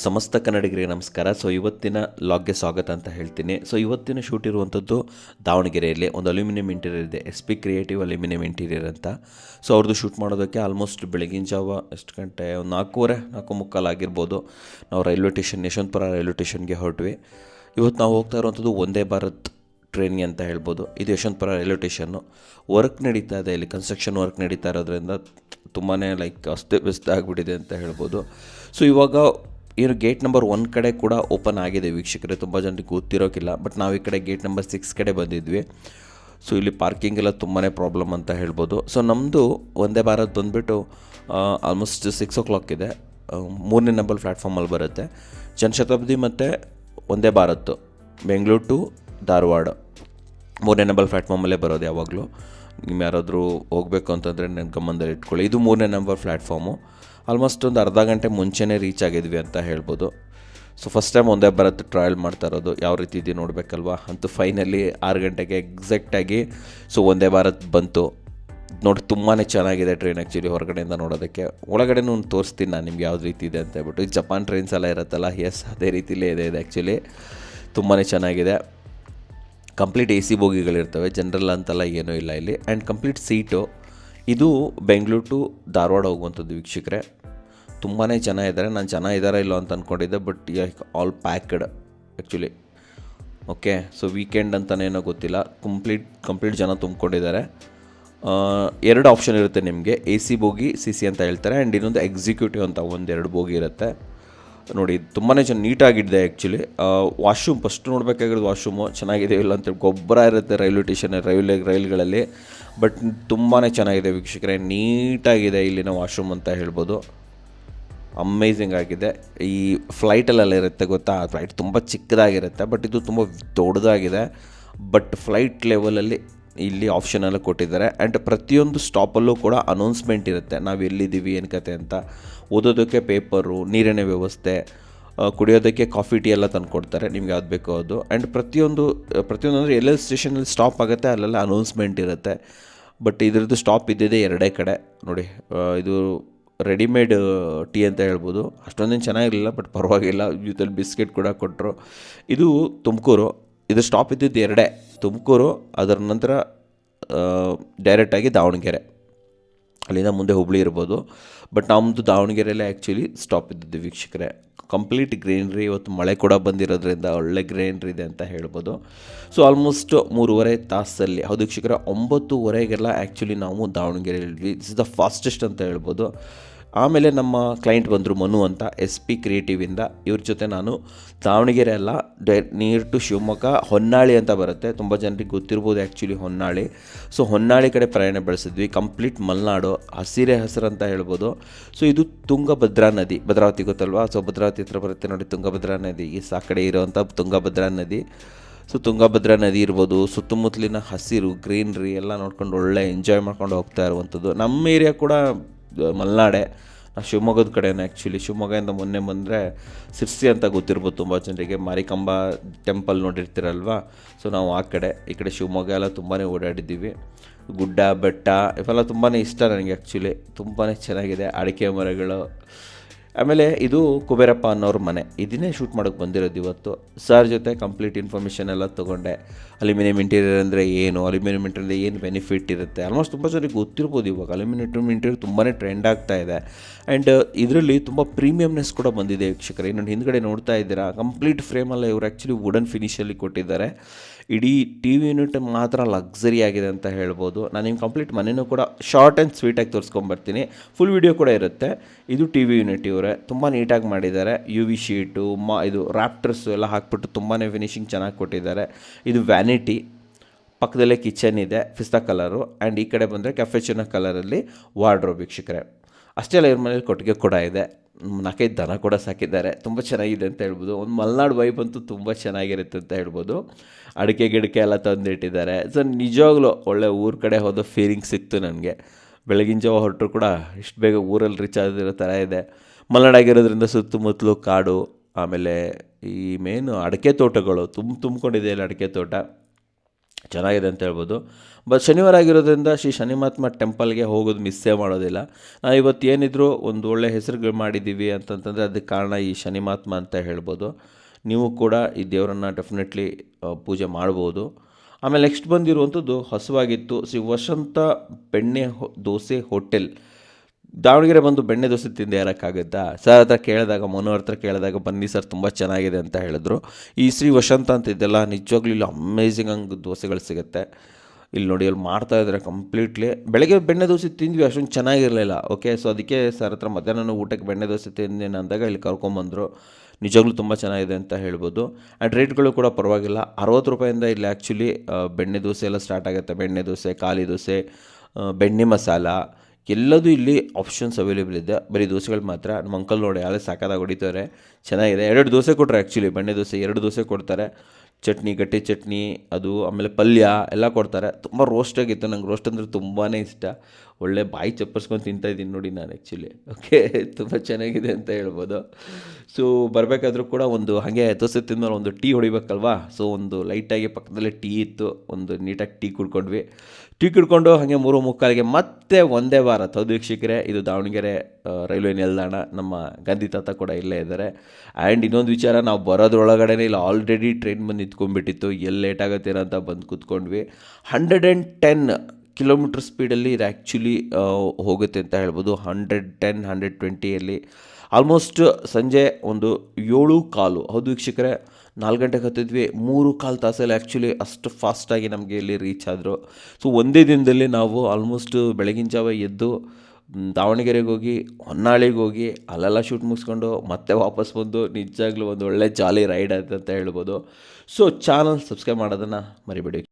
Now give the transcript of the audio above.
ಸಮಸ್ತ ಕನ್ನಡಿಗರಿಗೆ ನಮಸ್ಕಾರ. ಸೊ ಇವತ್ತಿನ ಲಾಗ್ಗೆ ಸ್ವಾಗತ ಅಂತ ಹೇಳ್ತೀನಿ. ಸೊ ಇವತ್ತಿನ ಶೂಟ್ ಇರುವಂಥದ್ದು ದಾವಣಗೆರೆಯಲ್ಲಿ ಒಂದು ಅಲ್ಯೂಮಿನಿಯಂ ಇಂಟೀರಿಯರ್ ಇದೆ. S P creative aluminium interior ಅಂತ. ಸೊ ಅವ್ರದ್ದು ಶೂಟ್ ಮಾಡೋದಕ್ಕೆ ಆಲ್ಮೋಸ್ಟ್ ಬೆಳಗಿನ ಜಾವ ಎಷ್ಟು ಗಂಟೆ? ಒಂದು ನಾಲ್ಕೂವರೆ, ನಾಲ್ಕು ಮುಕ್ಕಾಲು ಆಗಿರ್ಬೋದು. ನಾವು ರೈಲ್ವೆ ಸ್ಟೇಷನ್ ಯಶವಂತಪುರ ರೈಲ್ವೆ ಟೇಷನ್ಗೆ ಹೊರಟ್ವಿ. ಇವತ್ತು ನಾವು ಹೋಗ್ತಾ ಇರುವಂಥದ್ದು ಒಂದೇ ಭಾರತ್ ಟ್ರೈನ್ಗೆ ಅಂತ ಹೇಳ್ಬೋದು. ಇದು ಯಶವಂತಪುರ ರೈಲ್ವೆ ಟೇಷನ್ನು ವರ್ಕ್ ನಡೀತಾ ಇದೆ ಇಲ್ಲಿ. ಕನ್ಸ್ಟ್ರಕ್ಷನ್ ವರ್ಕ್ ನಡೀತಾ ಇರೋದ್ರಿಂದ ತುಂಬಾ ಲೈಕ್ ಅಸ್ತವ್ಯಸ್ತ ಆಗಿಬಿಟ್ಟಿದೆ ಅಂತ ಹೇಳ್ಬೋದು. ಸೊ ಇವಾಗ ಏನು ಗೇಟ್ ನಂಬರ್ ಒನ್ ಕಡೆ ಕೂಡ ಓಪನ್ ಆಗಿದೆ ವೀಕ್ಷಕರೇ, ತುಂಬ ಜನರಿಗೆ ಗೊತ್ತಿರೋಕ್ಕಿಲ್ಲ ಬಟ್ ನಾವು ಈ ಕಡೆ ಗೇಟ್ ನಂಬರ್ ಸಿಕ್ಸ್ ಕಡೆ ಬಂದಿದ್ವಿ. ಸೊ ಇಲ್ಲಿ ಪಾರ್ಕಿಂಗ್ ಎಲ್ಲ ತುಂಬಾ ಪ್ರಾಬ್ಲಮ್ ಅಂತ ಹೇಳ್ಬೋದು. ಸೊ ನಮ್ಮದು ಒಂದೇ ಭಾರತ್ ಬಂದುಬಿಟ್ಟು ಆಲ್ಮೋಸ್ಟ್ ಸಿಕ್ಸ್ ಓ ಕ್ಲಾಕ್ ಇದೆ. ಮೂರನೇ ನಂಬರ್ ಪ್ಲ್ಯಾಟ್ಫಾರ್ಮಲ್ಲಿ ಬರುತ್ತೆ. ಜನಶತಾಬ್ದಿ ಮತ್ತು ಒಂದೇ ಭಾರತ್, ಬೆಂಗಳೂರು ಟು ಧಾರವಾಡ. ಮೂರನೇ ನಂಬರ್ ಪ್ಲ್ಯಾಟ್ಫಾರ್ಮಲ್ಲೇ ಬರೋದು ಯಾವಾಗಲೂ. ನೀವು ಯಾರಾದರೂ ಹೋಗಬೇಕು ಅಂತಂದರೆ ನನ್ನ ಗಮನದಲ್ಲಿ ಇಟ್ಕೊಳ್ಳಿ. ಇದು ಮೂರನೇ ನಂಬರ್ ಪ್ಲ್ಯಾಟ್ಫಾರ್ಮು ಆಲ್ಮೋಸ್ಟ್ ಒಂದು ಅರ್ಧ ಗಂಟೆ ಮುಂಚೆನೇ ರೀಚ್ ಆಗಿದ್ವಿ ಅಂತ ಹೇಳ್ಬೋದು. ಸೊ ಫಸ್ಟ್ ಟೈಮ್ ಒಂದೇ ಬರುತ್ತೆ ಟ್ರಾಯಲ್ ಮಾಡ್ತಾ ಇರೋದು, ಯಾವ ರೀತಿ ಇದೆ ನೋಡಬೇಕಲ್ವಾ? ಅಂತೂ ಫೈನಲಿ ಆರು ಗಂಟೆಗೆ ಎಕ್ಸಾಕ್ಟಾಗಿ ಸೊ ಒಂದೇ ಭಾರತ್ ಬಂತು. ನೋಡಿ ತುಂಬಾ ಚೆನ್ನಾಗಿದೆ ಟ್ರೈನ್ ಆ್ಯಕ್ಚುಲಿ ಹೊರಗಡೆಯಿಂದ ನೋಡೋದಕ್ಕೆ. ಒಳಗಡೆನೂ ತೋರಿಸ್ತೀನಿ ನಾನು ನಿಮ್ಗೆ ಯಾವ್ದು ರೀತಿ ಇದೆ ಅಂತ ಹೇಳ್ಬಿಟ್ಟು. ಜಪಾನ್ ಟ್ರೈನ್ಸ್ ಎಲ್ಲ ಇರುತ್ತಲ್ಲ? ಎಸ್ ಅದೇ ರೀತಿಲೇ ಇದೆ ಇದು ಆ್ಯಕ್ಚುಲಿ ತುಂಬಾ ಚೆನ್ನಾಗಿದೆ. ಕಂಪ್ಲೀಟ್ ಎ ಸಿ ಬೋಗಿಗಳಿರ್ತವೆ. ಜನರಲ್ ಅಂತೆಲ್ಲ ಏನೂ ಇಲ್ಲ ಇಲ್ಲಿ. ಆ್ಯಂಡ್ ಕಂಪ್ಲೀಟ್ ಸೀಟು ಇದು ಬೆಂಗಳೂರು ಟು ಧಾರವಾಡ ಹೋಗುವಂಥದ್ದು ವೀಕ್ಷಕರೆ. ತುಂಬಾ ಜನ ಇದ್ದಾರೆ ನಾನು ಜನ ಇದ್ದಾರಾ ಇಲ್ಲೋ ಅಂತ ಅಂದ್ಕೊಂಡಿದ್ದೆ but all packed actually okay so weekend ಅಂತನೇನೋ ಗೊತ್ತಿಲ್ಲ. ಕಂಪ್ಲೀಟ್ ಕಂಪ್ಲೀಟ್ ಜನ ತುಂಬಿಕೊಂಡಿದ್ದಾರೆ. ಎರಡು ಆಪ್ಷನ್ ಇರುತ್ತೆ ನಿಮಗೆ. A C bogie C C ಅಂತ ಹೇಳ್ತಾರೆ. ಆ್ಯಂಡ್ ಇನ್ನೊಂದು ಎಕ್ಸಿಕ್ಯೂಟಿವ್ ಅಂತ ಒಂದೆರಡು ಬೋಗಿ ಇರುತ್ತೆ. ನೋಡಿ ತುಂಬಾ ಚೆನ್ನಾಗಿ ನೀಟಾಗಿದೆ ಆ್ಯಕ್ಚುಲಿ ವಾಶ್ರೂಮ್ ಫಸ್ಟ್ ನೋಡಬೇಕಾಗಿರೋದು ವಾಶ್ರೂಮು ಚೆನ್ನಾಗಿದೆ ಇಲ್ಲ ಅಂತೇಳಿ ಗೊಬ್ಬರ ಇರುತ್ತೆ ರೈಲ್ವೆ ಸ್ಟೇಷನ್, ರೈಲ್ವೆ ರೈಲ್ಗಳಲ್ಲಿ ಬಟ್ ತುಂಬಾ ಚೆನ್ನಾಗಿದೆ ವೀಕ್ಷಕರೇ. ನೀಟಾಗಿದೆ ಇಲ್ಲಿನ ವಾಶ್ರೂಮ್ ಅಂತ ಹೇಳ್ಬೋದು. ಅಮೇಝಿಂಗ್ ಆಗಿದೆ. ಈ ಫ್ಲೈಟಲ್ಲೆಲ್ಲ ಇರುತ್ತೆ ಗೊತ್ತಾ? ಫ್ಲೈಟ್ ತುಂಬ ಚಿಕ್ಕದಾಗಿರುತ್ತೆ ಬಟ್ ಇದು ತುಂಬ ದೊಡ್ಡದಾಗಿದೆ. ಬಟ್ ಫ್ಲೈಟ್ ಲೆವೆಲಲ್ಲಿ ಇಲ್ಲಿ ಆಪ್ಷನ್ ಎಲ್ಲ ಕೊಟ್ಟಿದ್ದಾರೆ. ಆ್ಯಂಡ್ ಪ್ರತಿಯೊಂದು ಸ್ಟಾಪಲ್ಲೂ ಕೂಡ ಅನೌನ್ಸ್ಮೆಂಟ್ ಇರುತ್ತೆ. ನಾವು ಎಲ್ಲಿದ್ದೀವಿ, ಏನು ಕತೆ ಅಂತ. ಓದೋದಕ್ಕೆ ಪೇಪರು ನೀರಿನ ವ್ಯವಸ್ಥೆ ಕುಡಿಯೋದಕ್ಕೆ ಕಾಫಿ ಟೀ ಎಲ್ಲ ತಂದು ಕೊಡ್ತಾರೆ ನಿಮ್ಗೆ ಯಾವ್ದು ಬೇಕೋ ಅದು. ಆ್ಯಂಡ್ ಪ್ರತಿಯೊಂದು ಪ್ರತಿಯೊಂದು ಅಂದರೆ ಎಲ್ಲೆಲ್ಲಿ ಸ್ಟೇಷನಲ್ಲಿ ಸ್ಟಾಪ್ ಆಗುತ್ತೆ, ಅಲ್ಲೆಲ್ಲ ಅನೌನ್ಸ್ಮೆಂಟ್ ಇರುತ್ತೆ. ಬಟ್ ಇದ್ರದ್ದು ಸ್ಟಾಪ್ ಇದ್ದಿದೆ ಎರಡೇ ಕಡೆ. ನೋಡಿ ಇದು ರೆಡಿಮೇಡ್ ಟೀ ಅಂತ ಹೇಳ್ಬೋದು. ಅಷ್ಟೊಂದೇನು ಚೆನ್ನಾಗಿರಲಿಲ್ಲ ಬಟ್ ಪರವಾಗಿಲ್ಲ. ಜೊತೆಲಿ ಬಿಸ್ಕೆಟ್ ಕೂಡ ಕೊಟ್ಟರು ಇದು ತುಮಕೂರು. ಇದು ಸ್ಟಾಪ್ ಇದ್ದಿದ್ದು ಎರಡೇ. ತುಮಕೂರು ಅದರ ನಂತರ ಡೈರೆಕ್ಟಾಗಿ ದಾವಣಗೆರೆ. ಅಲ್ಲಿಂದ ಮುಂದೆ ಹುಬ್ಳಿ ಇರ್ಬೋದು. ಬಟ್ ನಮ್ಮದು ದಾವಣಗೆರೆಯಲ್ಲೇ ಆ್ಯಕ್ಚುಲಿ ಸ್ಟಾಪ್ ಇದ್ದಿದ್ದು ವೀಕ್ಷಕರೇ. ಕಂಪ್ಲೀಟ್ ಗ್ರೀನ್ರಿ ಇವತ್ತು ಮಳೆ ಕೂಡ ಬಂದಿರೋದ್ರಿಂದ ಒಳ್ಳೆ ಗ್ರೀನ್ರಿ ಇದೆ ಅಂತ ಹೇಳ್ಬೋದು. ಸೊ ಆಲ್ಮೋಸ್ಟ್ ಮೂರುವರೆ ತಾಸಲ್ಲಿ, ಹೌದು ವೀಕ್ಷಕರೇ, ಒಂಬತ್ತುವರೆಗೆಲ್ಲ ಆ್ಯಕ್ಚುಲಿ ನಾವು ದಾವಣಗೆರೆಯಲ್ಲಿ ದಿಸ್ ಇಸ್ ದ ಫಾಸ್ಟೆಸ್ಟ್ ಅಂತ ಹೇಳ್ಬೋದು. ಆಮೇಲೆ ನಮ್ಮ ಕ್ಲೈಂಟ್ ಬಂದರು ಮನು ಅಂತ ಎಸ್ ಪಿ ಕ್ರಿಯೇಟಿವಿಂದ ಇವ್ರ ಜೊತೆ ನಾನು ದಾವಣಗೆರೆ ಅಲ್ಲ, ಡೈ ನಿಯರ್ ಟು ಶಿವಮೊಗ್ಗ, ಹೊನ್ನಾಳಿ ಅಂತ ಬರುತ್ತೆ. ತುಂಬ ಜನರಿಗೆ ಗೊತ್ತಿರ್ಬೋದು ಆ್ಯಕ್ಚುಲಿ ಹೊನ್ನಾಳಿ. ಸೊ ಹೊನ್ನಾಳಿ ಕಡೆ ಪ್ರಯಾಣ ಬೆಳೆಸಿದ್ವಿ. ಕಂಪ್ಲೀಟ್ ಮಲೆನಾಡು, ಹಸಿರೆ ಹಸಿರು ಅಂತ ಹೇಳ್ಬೋದು. ಸೊ ಇದು ತುಂಗಭದ್ರಾ ನದಿ. ಭದ್ರಾವತಿ ಗೊತ್ತಲ್ವಾ? ಸೊ ಭದ್ರಾವತಿ ಹತ್ರ ಬರುತ್ತೆ ನೋಡಿ ತುಂಗಭದ್ರಾ ನದಿ. ಈ ಆ ಕಡೆ ಇರೋವಂಥ ತುಂಗಭದ್ರಾ ನದಿ. ಸೊ ತುಂಗಭದ್ರಾ ನದಿ ಇರ್ಬೋದು. ಸುತ್ತಮುತ್ತಲಿನ ಹಸಿರು ಗ್ರೀನ್ರಿ ಎಲ್ಲ ನೋಡ್ಕೊಂಡು ಒಳ್ಳೆ ಎಂಜಾಯ್ ಮಾಡ್ಕೊಂಡು ಹೋಗ್ತಾ ಇರುವಂಥದ್ದು. ನಮ್ಮ ಏರಿಯಾ ಕೂಡ ಮಲೆನಾಡೆ. ನಾವು ಶಿವಮೊಗ್ಗದ ಕಡೆಯೇ ಆ್ಯಕ್ಚುಲಿ ಶಿವಮೊಗ್ಗದಿಂದ ಮೊನ್ನೆ ಬಂದರೆ ಸಿರ್ಸಿ ಅಂತ ಗೊತ್ತಿರ್ಬೋದು ತುಂಬ ಜನರಿಗೆ. ಮಾರಿಕಂಬ ಟೆಂಪಲ್ ನೋಡಿರ್ತೀರಲ್ವಾ? ಸೊ ನಾವು ಆ ಕಡೆ, ಈ ಕಡೆ ಶಿವಮೊಗ್ಗ ಎಲ್ಲ ತುಂಬಾ ಓಡಾಡಿದ್ದೀವಿ. ಗುಡ್ಡ, ಬೆಟ್ಟ, ಇವೆಲ್ಲ ತುಂಬಾ ಇಷ್ಟ ನನಗೆ ಆ್ಯಕ್ಚುಲಿ ತುಂಬಾ ಚೆನ್ನಾಗಿದೆ. ಅಡಿಕೆ ಮರಗಳು ಆಮೇಲೆ ಇದು ಕುಬೇರಪ್ಪ ಅನ್ನೋರ ಮನೆ. ಇದನ್ನೇ ಶೂಟ್ ಮಾಡೋಕ್ಕೆ ಬಂದಿರೋದು ಇವತ್ತು. ಸರ್ ಜೊತೆ ಕಂಪ್ಲೀಟ್ ಇನ್ಫಾರ್ಮೇಷನ್ ಎಲ್ಲ ತೊಗೊಂಡೆ. ಅಲ್ಯೂಮಿನಿಯಂ ಇಂಟೀರಿಯರ್ ಅಂದರೆ ಏನು? ಅಲ್ಯೂಮಿನಿಯಂ ಇಂಟೀರಿಯರ್ ಏನು ಬೆನಿಫಿಟ್ ಇರುತ್ತೆ? ಆಲ್ಮೋಸ್ಟ್ ತುಂಬ ಜನಕ್ಕೆ ಗೊತ್ತಿರ್ಬೋದು ಇವಾಗ. ಅಲ್ಯೂಮಿನಿಯಂ ಇಂಟೀರಿಯರ್ ತುಂಬಾ ಟ್ರೆಂಡ್ ಆಗ್ತಾ ಇದೆ. ಆ್ಯಂಡ್ ಇದರಲ್ಲಿ ತುಂಬ ಪ್ರೀಮಿಯಮ್ನೆಸ್ ಕೂಡ ಬಂದಿದೆ ವೀಕ್ಷಕರೇ. ಇನ್ನೊಂದು ಹಿಂದ್ಗಡೆ ನೋಡ್ತಾ ಇದ್ದೀರಾ? ಕಂಪ್ಲೀಟ್ ಫ್ರೇಮಲ್ಲ ಇವರು ಆ್ಯಕ್ಚುಲಿ ವುಡನ್ ಫಿನಿಷಲ್ಲಿ ಕೊಟ್ಟಿದ್ದಾರೆ. ಇಡೀ ಟಿ ವಿ ಯೂನಿಟ್ ಮಾತ್ರ ಲಕ್ಸರಿ ಆಗಿದೆ ಅಂತ ಹೇಳ್ಬೋದು. ನಾನು ನಿಮ್ಮ ಕಂಪ್ಲೀಟ್ ಮನೆಯೂ ಕೂಡ ಶಾರ್ಟ್ ಆ್ಯಂಡ್ ಸ್ವೀಟಾಗಿ ತೋರಿಸ್ಕೊಂಬರ್ತೀನಿ ಫುಲ್ ವಿಡಿಯೋ ಕೂಡ ಇರುತ್ತೆ. ಇದು ಟಿ ವಿ ಯೂನಿಟ್ ತುಂಬ ನೀಟಾಗಿ ಮಾಡಿದ್ದಾರೆ. ಯು ವಿ ಶೀಟು ಮಾ ಇದು ರ್ಯಾಪ್ಟರ್ಸು ಎಲ್ಲ ಹಾಕ್ಬಿಟ್ಟು ತುಂಬಾ ಫಿನಿಶಿಂಗ್ ಚೆನ್ನಾಗಿ ಕೊಟ್ಟಿದ್ದಾರೆ. ಇದು ವ್ಯಾನಿಟಿ ಪಕ್ಕದಲ್ಲೇ ಕಿಚನ್ ಇದೆ ಪಿಸ್ತಾ ಕಲರು ಆ್ಯಂಡ್ ಈ ಕಡೆ ಬಂದರೆ ಕೆಫೆಚಿನ ಕಲರಲ್ಲಿ ವಾರ್ಡ್ರೋಬ್ ವೀಕ್ಷಕರೇ. ಅಷ್ಟೇ ಅಲ್ಲ, ಇವ್ರ ಮನೇಲಿ ಕೊಟ್ಟಿಗೆ ಕೂಡ ಇದೆ. ನಾಲ್ಕೈದು ದನ ಕೂಡ ಸಾಕಿದ್ದಾರೆ. ತುಂಬ ಚೆನ್ನಾಗಿದೆ ಅಂತ ಹೇಳ್ಬೋದು. ಒಂದು ಮಲೆನಾಡು ವೈಬ್ ಅಂತೂ ತುಂಬ ಚೆನ್ನಾಗಿರುತ್ತೆ ಅಂತ ಹೇಳ್ಬೋದು. ಅಡಿಕೆ ಗಿಡಕೆ ಎಲ್ಲ ತಂದಿಟ್ಟಿದ್ದಾರೆ. ಸೊ ನಿಜವಾಗ್ಲೂ ಒಳ್ಳೆ ಊರ ಕಡೆ ಹೋದ ಫೀಲಿಂಗ್ ಸಿಕ್ತು ನನಗೆ. ಬೆಳಗಿನ ಜಾವ ಹೊರಟರು ಕೂಡ ಇಷ್ಟು ಬೇಗ ಊರಲ್ಲಿ ರೀಚ್ ಆಗಿರೋ ಥರ ಇದೆ. ಮಲೆನಾಡಾಗಿರೋದ್ರಿಂದ ಸುತ್ತಮುತ್ತಲು ಕಾಡು, ಆಮೇಲೆ ಈ ಮೇನು ಅಡಿಕೆ ತೋಟಗಳು ತುಂಬ ತುಂಬಿಕೊಂಡಿದೆ ಇಲ್ಲಿ ಅಡಿಕೆ ತೋಟ. ಚೆನ್ನಾಗಿದೆ ಅಂತ ಹೇಳ್ಬೋದು. ಬಟ್ ಶನಿವಾರ ಆಗಿರೋದ್ರಿಂದ ಶ್ರೀ ಶನಿಮಹಾತ್ಮ ಟೆಂಪಲ್ಗೆ ಹೋಗೋದು ಮಿಸ್ಸೇ ಮಾಡೋದಿಲ್ಲ. ನಾವು ಇವತ್ತು ಏನಿದ್ರು ಒಂದು ಒಳ್ಳೆ ಹೆಸರುಗಳು ಮಾಡಿದ್ದೀವಿ ಅಂತಂತಂದರೆ ಅದಕ್ಕೆ ಕಾರಣ ಈ ಶನಿಮಹಾತ್ಮ ಅಂತ ಹೇಳ್ಬೋದು. ನೀವು ಕೂಡ ಈ ದೇವರನ್ನು ಡೆಫಿನೆಟ್ಲಿ ಪೂಜೆ ಮಾಡ್ಬೋದು. ಆಮೇಲೆ ನೆಕ್ಸ್ಟ್ ಬಂದಿರುವಂಥದ್ದು ಹಸುವಾಗಿತ್ತು. ಶ್ರೀ ವಸಂತ ಬೆಣ್ಣೆ ದೋಸೆ ಹೋಟೆಲ್ ದಾವಣಗೆರೆ ಬಂದು ಬೆಣ್ಣೆ ದೋಸೆ ತಿಂದು ಯಾರಕ್ಕಾಗುತ್ತಾ? ಸರ್ ಹತ್ರ ಕೇಳಿದಾಗ, ಮನೋಹರ್ ಹತ್ರ ಕೇಳಿದಾಗ, ಬನ್ನಿ ಸರ್, ತುಂಬ ಚೆನ್ನಾಗಿದೆ ಅಂತ ಹೇಳಿದ್ರು. ಈ ಶ್ರೀ ವಸಂತ ಅಂತ ಇದೆಲ್ಲ ನಿಜವಾಗ್ಲೂ ಇಲ್ಲಿ ಅಮೇಝಿಂಗ್ ಹಂಗೆ ದೋಸೆಗಳು ಸಿಗುತ್ತೆ. ಇಲ್ಲಿ ನೋಡಿ, ಅಲ್ಲಿ ಮಾಡ್ತಾ ಇದ್ದಾರೆ ಕಂಪ್ಲೀಟ್ಲಿ ಬೆಳಗ್ಗೆ ಬೆಣ್ಣೆ ದೋಸೆ ತಿಂದ್ವಿ, ಅಷ್ಟೊಂದು ಚೆನ್ನಾಗಿರಲಿಲ್ಲ ಓಕೆ ಸೊ ಅದಕ್ಕೆ ಸರ್ ಹತ್ರ ಮಧ್ಯಾಹ್ನ ಊಟಕ್ಕೆ ಬೆಣ್ಣೆ ದೋಸೆ ತಿಂದೇನೆ ಅಂದಾಗ ಇಲ್ಲಿ ಕರ್ಕೊಂಬಂದರು ನಿಜವಾಗ್ಲೂ ತುಂಬ ಚೆನ್ನಾಗಿದೆ ಅಂತ ಹೇಳ್ಬೋದು. ಆ್ಯಂಡ್ ರೇಟ್ಗಳು ಕೂಡ ಪರವಾಗಿಲ್ಲ. ಅರವತ್ತು ರೂಪಾಯಿಂದ ಇಲ್ಲಿ ಆ್ಯಕ್ಚುಲಿ ಬೆಣ್ಣೆ ದೋಸೆ ಎಲ್ಲ ಸ್ಟಾರ್ಟ್ ಆಗುತ್ತೆ. ಬೆಣ್ಣೆ ದೋಸೆ, ಖಾಲಿ ದೋಸೆ ಬೆಣ್ಣೆ ಮಸಾಲ ಎಲ್ಲದೂ ಇಲ್ಲಿ ಆಪ್ಷನ್ಸ್ ಅವೈಲೇಬಲ್ ಇದೆ. ಬರೀ ದೋಸೆಗಳು ಮಾತ್ರ. ನಮ್ಮ ಅಂಕಲ್ ನೋಡಿ ಯಾರೇ ಸಾಕಾದಾಗ ಹೊಡಿತಾರೆ ಚೆನ್ನಾಗಿದೆ. ಎರಡು ದೋಸೆ ಕೊಟ್ಟರೆ ಆ್ಯಕ್ಚುಲಿ ಬೆಣ್ಣೆ ದೋಸೆ ಎರಡು ದೋಸೆ ಕೊಡ್ತಾರೆ. ಚಟ್ನಿ, ಗಟ್ಟಿ ಚಟ್ನಿ, ಅದು ಆಮೇಲೆ ಪಲ್ಯ ಎಲ್ಲ ಕೊಡ್ತಾರೆ. ತುಂಬ ರೋಸ್ಟಾಗಿತ್ತು ನಂಗೆ. ರೋಸ್ಟ್ ಅಂದರೆ ತುಂಬಾ ಇಷ್ಟ. ಒಳ್ಳೆ ಬಾಯಿ ಚಪ್ಪರ್ಸ್ಕೊಂಡು ತಿಂತಾ ಇದ್ದೀನಿ ನೋಡಿ ನಾನು ಆ್ಯಕ್ಚುಲಿ ಓಕೆ ತುಂಬ ಚೆನ್ನಾಗಿದೆ ಅಂತ ಹೇಳ್ಬೋದು. ಸೊ ಬರಬೇಕಾದ್ರೂ ಕೂಡ ಒಂದು ಹಾಗೆ ದೋಸೆ ತಿಂದ್ಮೇಲೆ ಒಂದು ಟೀ ಹೊಡಿಬೇಕಲ್ವಾ? ಸೊ ಒಂದು ಲೈಟಾಗಿ ಪಕ್ಕದಲ್ಲೇ ಟೀ ಇತ್ತು. ಒಂದು ನೀಟಾಗಿ ಟೀ ಕುಡ್ಕೊಂಡ್ವಿ. ಟೀ ಕುಡ್ಕೊಂಡು ಹಾಗೆ ಮೂರು ಮುಕ್ಕಾಲಿಗೆ ಮತ್ತೆ ಒಂದೇ ವಾರ ಹೌದು ಇದು ದಾವಣಗೆರೆ ರೈಲ್ವೆ ನಿಲ್ದಾಣ. ನಮ್ಮ ಗಾಂಧಿ ತಾತ ಕೂಡ ಇಲ್ಲೇ ಇದ್ದಾರೆ. ಆ್ಯಂಡ್ ಇನ್ನೊಂದು ವಿಚಾರ, ನಾವು ಬರೋದ್ರೊಳಗಡೆ ಇಲ್ಲಿ ಆಲ್ರೆಡಿ ಟ್ರೈನ್ ಬಂದು ನಿಂತ್ಕೊಂಡ್ಬಿಟ್ಟಿತ್ತು. ಎಲ್ಲಿ ಲೇಟ್ ಅಂತ ಬಂದು ಕೂತ್ಕೊಂಡ್ವಿ. ಹಂಡ್ರೆಡ್ ಆ್ಯಂಡ್ ಟೆನ್ ಕಿಲೋಮೀಟ್ರ್ ಸ್ಪೀಡಲ್ಲಿ ಇದು ಆ್ಯಕ್ಚುಲಿ ಹೋಗುತ್ತೆ ಅಂತ ಹೇಳ್ಬೋದು. ಹಂಡ್ರೆಡ್ ಟೆನ್ ಹಂಡ್ರೆಡ್ ಟ್ವೆಂಟಿಯಲ್ಲಿ ಆಲ್ಮೋಸ್ಟ್ ಸಂಜೆ ಒಂದು ಏಳು ಕಾಲು. ಹೌದು ವೀಕ್ಷಕರೇ? ನಾಲ್ಕು ಗಂಟೆಗೆ ಹತ್ತಿದ್ವಿ. ಮೂರು ಕಾಲು ತಾಸಲ್ಲಿ ಆ್ಯಕ್ಚುಲಿ ಅಷ್ಟು ಫಾಸ್ಟಾಗಿ ನಮಗೆ ಇಲ್ಲಿ ರೀಚ್ ಆದರು. ಸೊ ಒಂದೇ ದಿನದಲ್ಲಿ ನಾವು ಆಲ್ಮೋಸ್ಟ್ ಬೆಳಗಿನ ಜಾವ ಎದ್ದು ದಾವಣಗೆರೆಗೆ ಹೋಗಿ, ಹೊನ್ನಾಳಿಗೆ ಹೋಗಿ, ಅಲ್ಲೆಲ್ಲ ಶೂಟ್ ಮುಗಿಸ್ಕೊಂಡು ಮತ್ತೆ ವಾಪಸ್ ಬಂದು ನಿಜಾಗ್ಲೂ ಒಂದು ಒಳ್ಳೆ ಜಾಲಿ ರೈಡ್ ಆಯ್ತು ಅಂತ ಹೇಳ್ಬೋದು. ಸೊ ಚಾನಲ್ ಸಬ್ಸ್ಕ್ರೈಬ್ ಮಾಡೋದನ್ನು ಮರಿಬೇಡಿ.